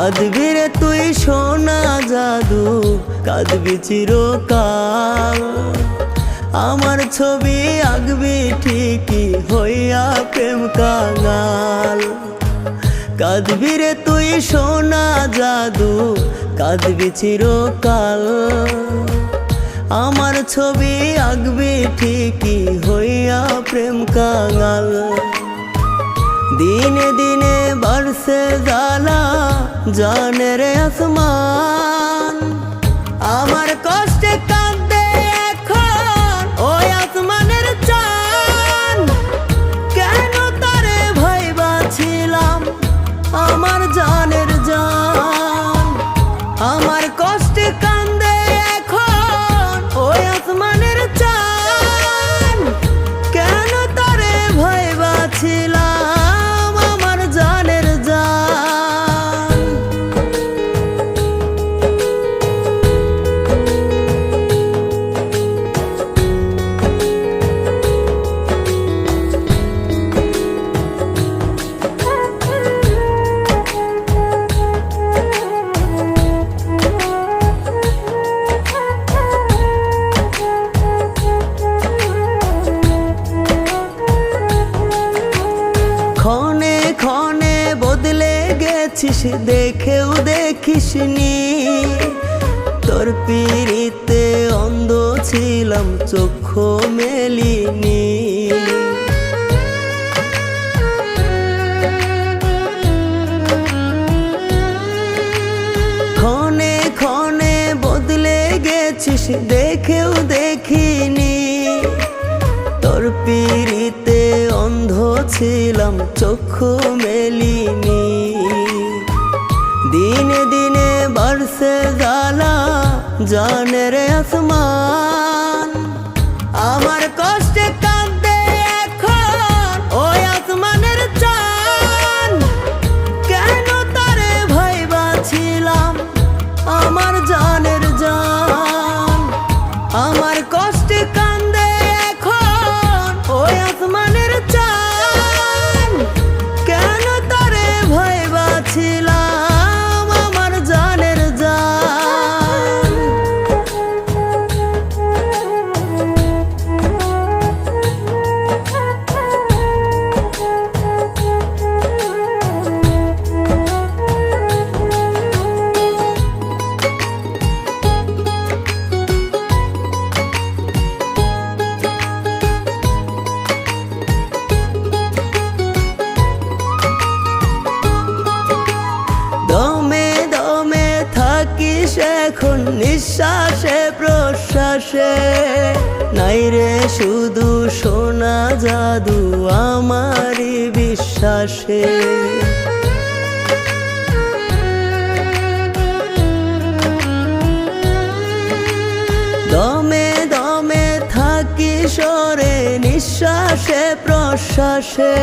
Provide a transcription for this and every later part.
কাঁদবি রে তুই সোনা জাদু, কাঁদবি চিরকাল। আমার ছবি আঁকবি ঠিকই হইয়া প্রেম কাঙাল। কাঁদবি রে তুই সোনা জাদু, কাঁদবি চিরকাল। আমার ছবি আঁকবি ঠিকই হইয়া প্রেম কাঙাল। দিনে দিনে বর্ষে জালা জানের আসমান। আমার কষ্টে কাঁদে এখন ওই আসমানের চান কেন তারে ভাইবা ছিলাম? আমার জান ক্ষণে ক্ষণে বদলে গেছিস, দেখেও দেখিসনি। তোর পিড়িতে অন্ধ ছিলাম, চক্ষু মেলিনি। ক্ষণে ক্ষণে বদলে গেছিস, দেখেও দেখিনি। তোর পিড়িতে ছিলাম চক্ষু মেলিনি নিঃশ্বাসে প্রশ্বাসে। নাই রে শুধু সোনা জাদু আমারই বিশ্বাসে। সরে নিঃশ্বাসে, প্রশ্বাসে।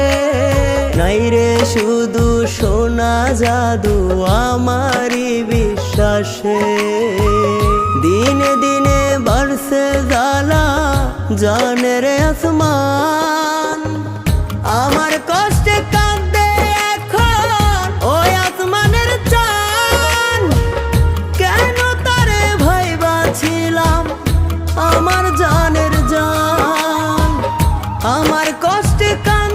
নাই রে, শুধু সোনা জাদু আমারি বিশ্বাসে। দিনে দিনে বর্ষে জ্বালা জানের আসমান। আমার কষ্টে আমার কষ্ট কাল